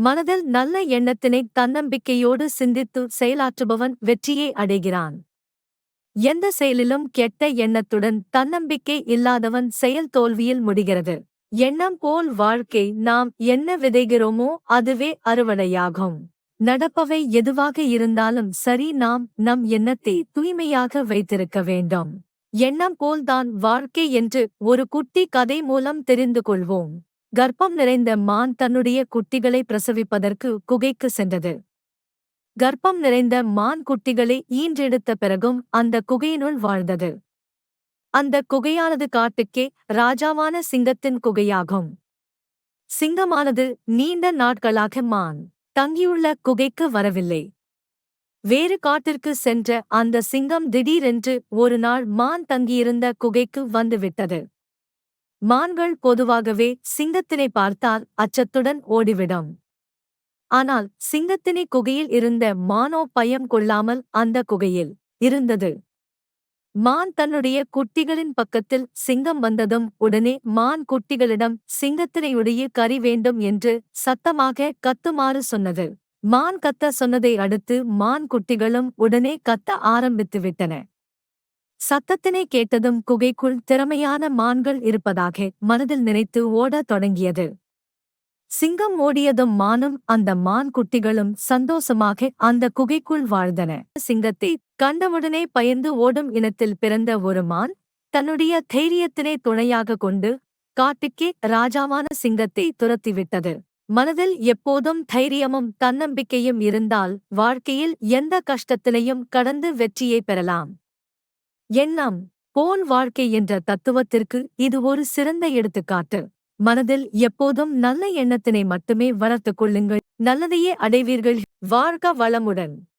மனதில் நல்ல எண்ணத்தினை தன்னம்பிக்கையோடு சிந்தித்து செயலாற்றுபவன் வெற்றியை அடைகிறான். எந்த செயலிலும் கெட்ட எண்ணத்துடன் தன்னம்பிக்கை இல்லாதவன் செயல் தோல்வியில் முடிகிறது. எண்ணம் போல் வாழ்க்கை நாம் என்ன விதைகிறோமோ அதுவே அறுவடையாகும். நடப்பவை எதுவாக இருந்தாலும் சரி நாம் நம் எண்ணத்தை தூய்மையாக வைத்திருக்க வேண்டும். எண்ணம் போல்தான் வாழ்க்கை என்று ஒரு குட்டி கதை மூலம் தெரிந்து கொள்வோம். கர்ப்பம் நிறைந்த மான் தன்னுடைய குட்டிகளை பிரசவிப்பதற்கு குகைக்கு சென்றது. கர்ப்பம் நிறைந்த மான் குட்டிகளை ஈன்றெடுத்த பிறகும் அந்த குகையினுள் வாழ்ந்தது. அந்த குகையானது காட்டுக்கே ராஜாவான சிங்கத்தின் குகையாகும். சிங்கமானது நீண்ட நாட்களாக மான் தங்கியுள்ள குகைக்கு வரவில்லை. வேறு காட்டிற்கு சென்ற அந்த சிங்கம் திடீரென்று ஒரு நாள் மான் தங்கியிருந்த குகைக்கு வந்துவிட்டது. மான்கள் பொதுவாகவே சிங்கத்தினை பார்த்தால் அச்சத்துடன் ஓடிவிடும். ஆனால் சிங்கத்தினை குகையில் இருந்த மானோ பயம் கொள்ளாமல் அந்த குகையில் இருந்தது. மான் தன்னுடைய குட்டிகளின் பக்கத்தில் சிங்கம் வந்ததும் உடனே மான் குட்டிகளிடம் சிங்கத்தினையுடைய கறி வேண்டும் என்று சத்தமாக கத்துமாறு சொன்னது. மான் கத்த சொன்னதை அடுத்து மான் குட்டிகளும் உடனே கத்த ஆரம்பித்துவிட்டன. சத்தத்தினை கேட்டதும் குகைக்குள் திறமையான மான்கள் இருப்பதாக மனதில் நினைத்து ஓடத் தொடங்கியது. சிங்கம் ஓடியதும் மானும் அந்த மான் குட்டிகளும் சந்தோஷமாக அந்த குகைக்குள் வாழ்ந்தன. சிங்கத்தை கண்டவுடனே பயந்து ஓடும் இனத்தில் பிறந்த ஒரு மான் தன்னுடைய தைரியத்தினை துணையாக கொண்டு காட்டுக்கே ராஜாவான சிங்கத்தை துரத்திவிட்டது. மனதில் எப்போதும் தைரியமும் தன்னம்பிக்கையும் இருந்தால் வாழ்க்கையில் எந்த கஷ்டத்திலையும் கடந்து வெற்றியை பெறலாம். எண்ணம் போன் வாழ்க்கை என்ற தத்துவத்திற்கு இது ஒரு சிறந்த எடுத்துக்காட்டு. மனதில் எப்போதும் நல்ல எண்ணத்தினை மட்டுமே வளர்த்துக் கொள்ளுங்கள். நல்லதையே அடைவீர்கள். வாழ்க வளமுடன்.